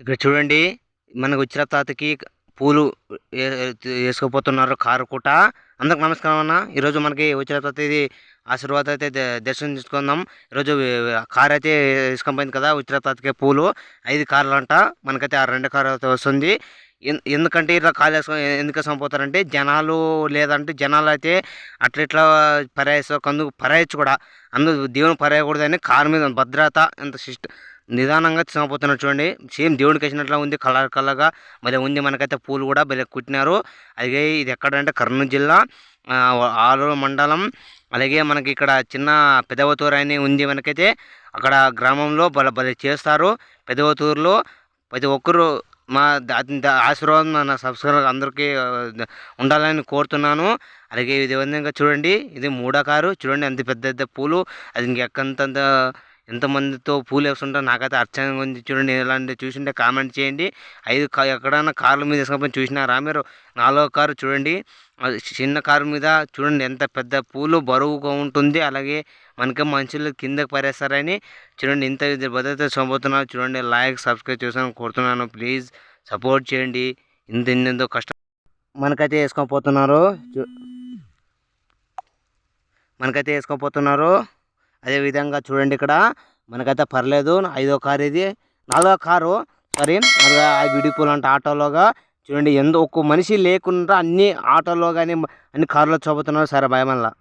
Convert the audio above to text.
ఇక్కడ చూడండి మనకు వచ్చిన తాతకి పూలు ఏ- వేసుకుపోతున్నారు కారు కూట. అందరికి నమస్కారం అన్న. ఈరోజు మనకి వచ్చిన తాత ఇది ఆశీర్వాద అయితే దర్శనం చేసుకుందాం. ఈరోజు కార్ అయితే వేసుకొని కదా వచ్చిన తాతకి పూలు. ఐదు కార్లు అంట మనకైతే ఆ రెండు కారు అయితే వస్తుంది. ఎందుకంటే ఇట్లా కాలు వేసుకొని ఎందుకు వేసుకొని జనాలు లేదంటే జనాలు అయితే అట్లా ఇట్లా పరాయసు కందుకు పరాయచ్చు కూడా. అందుకు దేవుని పరాయకూడదని కారు మీద భద్రత ఎంత శిష్ట నిదానంగా చనిపోతున్నారు చూడండి. సేమ్ దేవుడికి వేసినట్లా ఉంది కలర్ కలర్గా. భలే ఉంది మనకైతే పూలు కూడా భలే కుట్టినారు. అలాగే ఇది ఎక్కడంటే కర్నూలు జిల్లా ఆలూరు మండలం. అలాగే మనకి ఇక్కడ చిన్న పెదవతూరు అని ఉంది మనకైతే. అక్కడ గ్రామంలో భలే భలే చేస్తారు పెదవతూరులో. ప్రతి ఒక్కరు మా ఆశీర్వాదం మన సబ్స్క్రైబర్ అందరికీ ఉండాలని కోరుతున్నాను. అలాగే ఇది విధంగా చూడండి ఇది మూడో కారు. చూడండి అంత పెద్ద పెద్ద పూలు. అది ఇంకెక్కంత ఎంతమందితో పూలు వేస్తుంటారో నాకైతే అర్చన ఉంది చూడండి ఇలాంటి చూసింటే కామెంట్ చేయండి. ఐదు ఎక్కడైనా కార్ల మీద వేసుకొని చూసినారా మీరు? నాలుగో కారు చూడండి చిన్న కారు మీద చూడండి ఎంత పెద్ద పూలు బరువుగా ఉంటుంది. అలాగే మనకి మనుషులు కిందకి పడేస్తారని చూడండి ఇంత భద్రత చంపుతున్నారు చూడండి లైక్ సబ్స్క్రైబ్ చేసాను కోరుతున్నాను. ప్లీజ్ సపోర్ట్ చేయండి. ఇంత ఇంతెంతో కష్టం మనకైతే వేసుకొని పోతున్నారు. చూ- మనకైతే వేసుకొని పోతున్నారు. అదే విధంగా చూడండి ఇక్కడ. మనకైతే పర్లేదు. ఐదో కారు ఇది. నాలుగో కారు. సారీ మరి ఆ విడిపోలు అంటే ఆటోలోగా చూడండి. ఎంత ఒక్క మనిషి లేకుండా అన్ని ఆటోలో కానీ అన్ని కారులో చూపుతున్నారు. సరే భయమల్లా